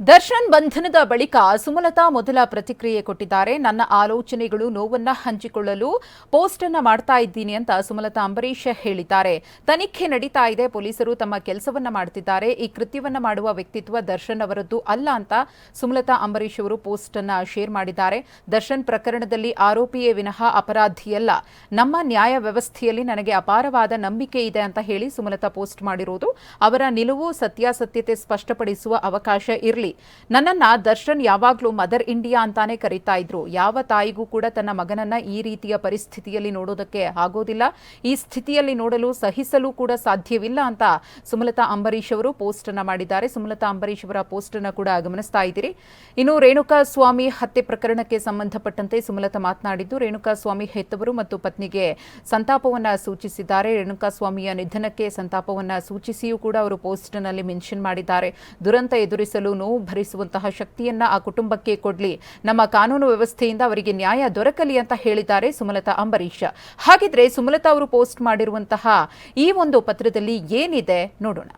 ದರ್ಶನ್ ಬಂಧನದ ಬಳಿಕ ಸುಮಲತಾ ಮೊದಲ ಪ್ರತಿಕ್ರಿಯೆ ಕೊಟ್ಟಿದ್ದಾರೆ. ನನ್ನ ಆಲೋಚನೆಗಳು ನೋವನ್ನ ಹಂಚಿಕೊಳ್ಳಲು ಪೋಸ್ಟ್ ಅನ್ನ ಮಾಡ್ತಾ ಇದ್ದೀನಿ ಅಂತ ಸುಮಲತಾ ಅಂಬರೀಶ್ ಹೇಳಿದ್ದಾರೆ. ತನಿಖೆ ನಡೀತಾ ಇದೆ. ಪೊಲೀಸರು ತಮ್ಮ ಕೆಲಸವನ್ನ ಮಾಡ್ತಿದ್ದಾರೆ. ಈ ಕೃತ್ಯವನ್ನ ಮಾಡುವ ವ್ಯಕ್ತಿತ್ವ ದರ್ಶನ್ ಅವರದ್ದು ಅಲ್ಲ ಅಂತ ಸುಮಲತಾ ಅಂಬರೀಶ್ ಅವರು ಪೋಸ್ಟ್ ಅನ್ನ ಶೇರ್ ಮಾಡಿದ್ದಾರೆ. ದರ್ಶನ್ ಪ್ರಕರಣದಲ್ಲಿ ಆರೋಪಿಯೇ ವಿನಃ ಅಪರಾಧಿಯಲ್ಲ. ನಮ್ಮ ನ್ಯಾಯ ವ್ಯವಸ್ಥೆಯಲ್ಲಿ ನನಗೆ ಅಪಾರವಾದ ನಂಬಿಕೆ ಇದೆ ಅಂತ ಹೇಳಿ ಸುಮಲತಾ ಪೋಸ್ಟ್ ಮಾಡಿರುವುದು ಅವರ ನಿಲುವು ಸತ್ಯಾಸತ್ಯತೆ ಸ್ಪಷ್ಟಪಡಿಸುವ ಅವಕಾಶ ಇರಲಿ ನನ್ನನ್ನ ದರ್ಶನ್ ಯಾವಾಗಲೂ ಮದರ್ ಇಂಡಿಯಾ ಅಂತಾನೆ ಕರೀತಾ ಇದ್ರು. ಯಾವ ತಾಯಿಗೂ ಕೂಡ ತನ್ನ ಮಗನನ್ನ ಈ ರೀತಿಯ ಪರಿಸ್ಥಿತಿಯಲ್ಲಿ ನೋಡೋದಕ್ಕೆ ಆಗೋದಿಲ್ಲ. ಈ ಸ್ಥಿತಿಯಲ್ಲಿ ನೋಡಲು ಸಹಿಸಲು ಕೂಡ ಸಾಧ್ಯವಿಲ್ಲ ಅಂತ ಸುಮಲತಾ ಅಂಬರೀಶ್ ಅವರು ಪೋಸ್ಟ್ ಮಾಡಿದ್ದಾರೆ. ಸುಮಲತಾ ಅಂಬರೀಶ್ ಅವರ ಪೋಸ್ಟ್ ಕೂಡ ಗಮನಿಸ್ತಾ ಇದ್ದೀರಿ. ಇನ್ನು ರೇಣುಕಾ ಸ್ವಾಮಿ ಹತ್ಯೆ ಪ್ರಕರಣಕ್ಕೆ ಸಂಬಂಧಪಟ್ಟಂತೆ ಸುಮಲತಾ ಮಾತನಾಡಿದ್ದು, ರೇಣುಕಾ ಸ್ವಾಮಿ ಹೆತ್ತವರು ಮತ್ತು ಪತ್ನಿಗೆ ಸಂತಾಪವನ್ನ ಸೂಚಿಸಿದ್ದಾರೆ. ರೇಣುಕಾ ಸ್ವಾಮಿಯ ನಿಧನಕ್ಕೆ ಸಂತಾಪವನ್ನ ಸೂಚಿಸಿಯೂ ಕೂಡ ಅವರು ಪೋಸ್ಟ್ನಲ್ಲಿ ಮೆನ್ಷನ್ ಮಾಡಿದ್ದಾರೆ. ದುರಂತ ಎದುರಿಸಲು ನೋವು ಭರಿಸುವಂತಹ ಶಕ್ತಿಯನ್ನ ಆ ಕುಟುಂಬಕ್ಕೆ ಕೊಡ್ಲಿ. ನಮ್ಮ ಕಾನೂನು ವ್ಯವಸ್ಥೆಯಿಂದ ಅವರಿಗೆ ನ್ಯಾಯ ದೊರಕಲಿ ಅಂತ ಹೇಳಿದ್ದಾರೆ ಸುಮಲತಾ ಅಂಬರೀಶ್ ಹಾಗಿದ್ರೆ ಸುಮಲತಾ ಅವರು ಪೋಸ್ಟ್ ಮಾಡಿರುವಂತಹ ಈ ಒಂದು ಪತ್ರದಲ್ಲಿ ಏನಿದೆ ನೋಡೋಣ.